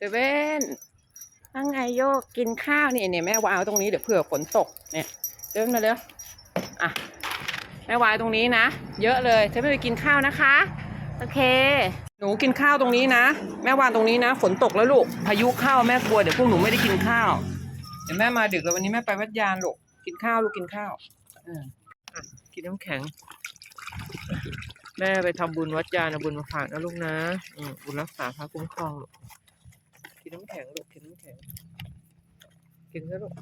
เซเว่นนั่งไงโยกกินข้าวนี่เนี่ยแม่วางไว้ตรงนี้เดี๋ยวเผื่อฝนตกเนี่ยเดินมาเร็วอะแม่วางตรงนี้นะ เยอะเลยเซเว่นไปกินข้าวนะคะ โอเค หนูกินข้าวตรงนี้นะ แม่วางตรงนี้นะ ฝนตกแล้วลูกพายุเข้าแม่กลัวเดี๋ยวพวกหนูไม่ได้กินข้าวเดี๋ยวแม่มาดึกแล้ววันนี้แม่ไปวัดยานลูกกินข้าวลูกกินข้าวอืมอะกินน้ำแข็ง แม่ไปทำบุญวัดยานเอาบุญมาฝากนะลูกนะอืมบุญรักษาพระคุ้มครองลูก กินน้ำแข็งลูกกินน้ำแข็ง กินเถอะลูก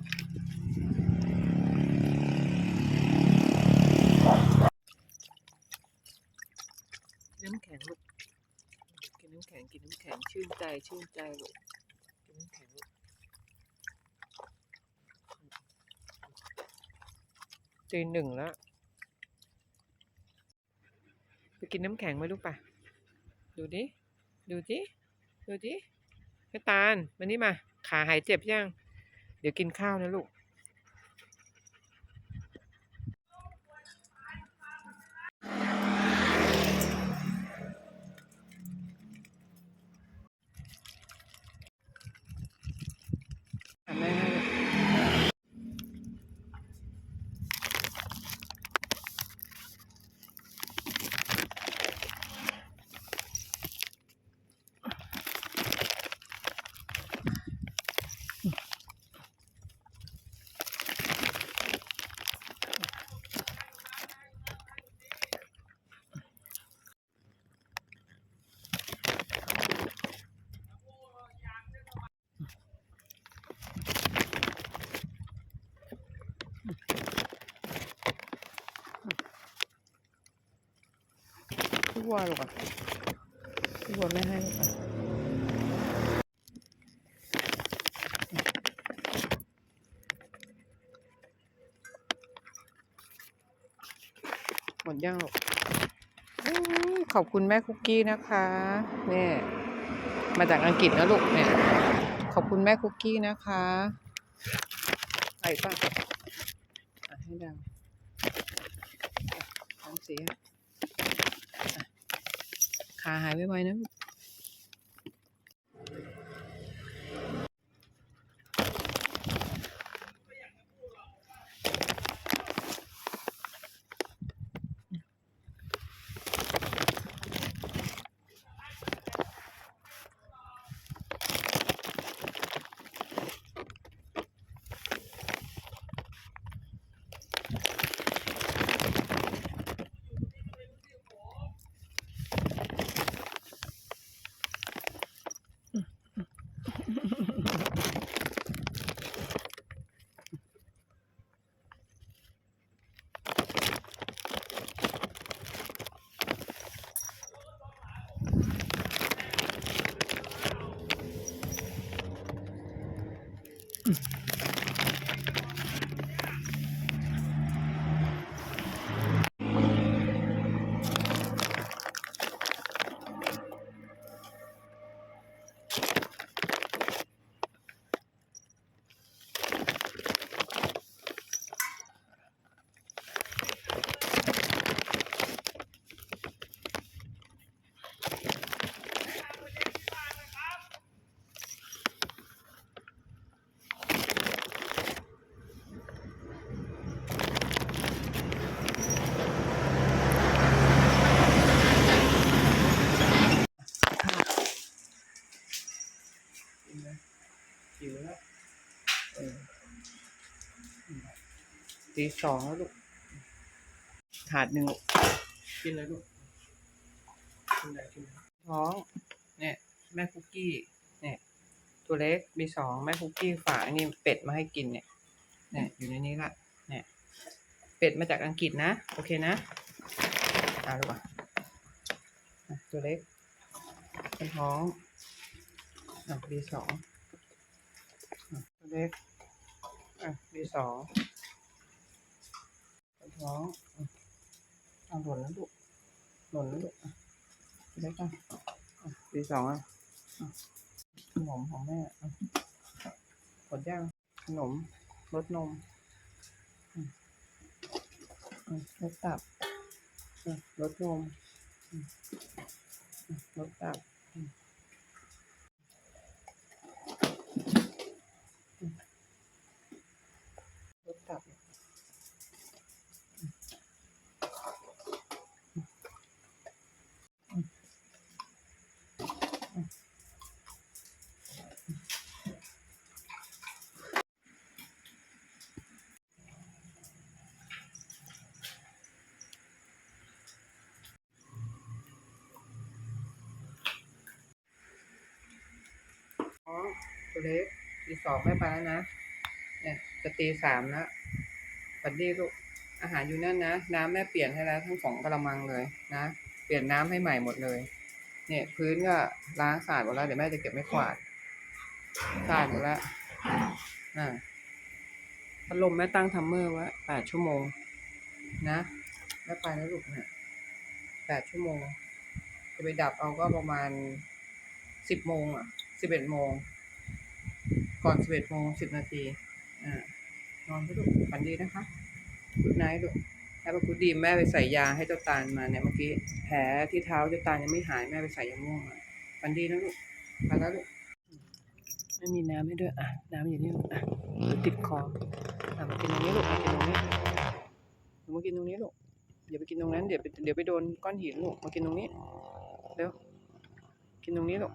น้ำแข็งลูก กินน้ำแข็งกินน้ำแข็งชื่นใจชื่นใจลูก กินน้ำแข็งลูก ตีหนึ่งแล้วไปกินน้ำแข็งไหมลูกปะดูดิ ดูดิ ดูดิ ตาลมานี่มา ขาหายเจ็บยัง เดี๋ยวกินข้าวนะลูก วัวลูกอะพี่วัวไม่ให้ลูกอะหมดย่างลูกอื้อขอบคุณแม่คุกกี้นะคะเนี่ยมาจากอังกฤษนะลูกเนี่ยขอบคุณแม่คุกกี้นะคะไปป่ะให้ดังท้องเสีย ขาหายไวๆนะลูก ตีสองแล้วลูก ถาดหนึ่งลูกกินเลยลูกกินเลยกินเลยท้องเนี่ย แม่คุกกี้ เนี่ย ตัวเล็กมีสองแม่คุกกี้ฝากอันนี่เป็ดมาให้กินเนี่ย เนี่ยอยู่ในนี้ละ เนี่ย เป็ดมาจากอังกฤษนะ โอเคนะเอาลูกอะอะตัวเล็กเป็นท้องอะบีสองอะตัวเล็กอะบีสอง เป็นท้องอะเอาหล่นแล้วลูกหล่นแล้วลูกอะตัวเล็กอะอะบีสองอะอะขนมของแม่อะหมดย่างขนมรสนมอืมอืมรสตับอืมรสนมอืมอืมรสตับ ตัวเล็กตีสองแม่ไปแล้วนะ เนี่ยจะตีสามแล้วฝันดีลูกอาหารอยู่นั่นนะ น้ำแม่เปลี่ยนให้แล้วทั้งสองกระมังเลยนะ เปลี่ยนน้ำให้ใหม่หมดเลย เนี่ย พื้นก็ล้างสะอาดหมดแล้วเดี๋ยวแม่จะเก็บไม่ขวาดสะอาดหมดแล้วอ่าพัดลมแม่ตั้งทัมเมอร์ไว้แปดชั่วโมง นะแม่ไปแล้วลูกเนี่ยแปดชั่วโมง จะไปดับเอาก็ประมาณสิบโมงอะสิบเอ็ดโมง ก่อนสิบเอ็ดโมงสิบนาทีอ่านอนไปลูกฝันดีนะคะกุดไนท์ลูกแล้วก็กุดดีแม่ไปใส่ยาให้เจ้าตาลมาเนี่ยเมื่อกี้แผลที่เท้าเจ้าตาลยังไม่หายแม่ไปใส่ยาม่วงมาฝันดีนะลูกไปแล้วลูกไม่มีน้ำให้ด้วยอะน้ำอยู่นี่ลูกอะติดคออะมากินตรงนี้ลูกมากินตรงนี้หนูมากินตรงนี้ลูกอย่าไปกินตรงนั้นเดี๋ยวไปเดี๋ยวไปโดนก้อนหินลูกมากินตรงนี้เร็วกินตรงนี้ลูก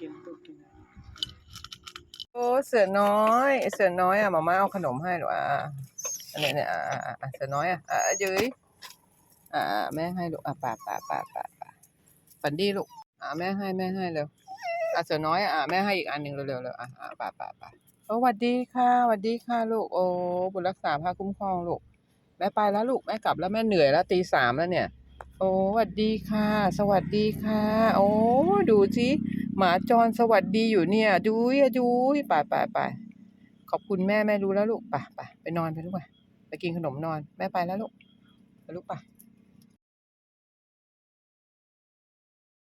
กินลูกกิน โอ้เสือน้อย เสือน้อยอะมาม่าเอาขนมให้หรออะอันนี้เนี่ยอะเสือน้อยอะอะยืยอะอะแม่ให้ลูกอะป่าป่าป่าป่าป่าฝันดีลูกอะแม่ให้แม่ให้เร็วอะเสือน้อยอะแม่ให้อีกอันหนึ่งเร็วเร็วเร็วอะอะป่าป่าป่าโอ้หวัดดีค่ะหวัดดีค่ะลูกโอ้บุญรักษาพาคุ้มครองลูกแม่ไปแล้วลูกแม่กลับแล้วแม่เหนื่อยแล้วตีสามแล้วเนี่ย โอ้หวัดดีค่ะ สวัสดีค่ะ โอ้ดูสิ หมาจรสวัสดีอยู่เนี่ยดูยดูไปไปไปขอบคุณแม่แม่รู้แล้วลูกไปไปไปนอนไปลูกไปไปกินขนมนอนแม่ไปแล้วลูกไปลูกไป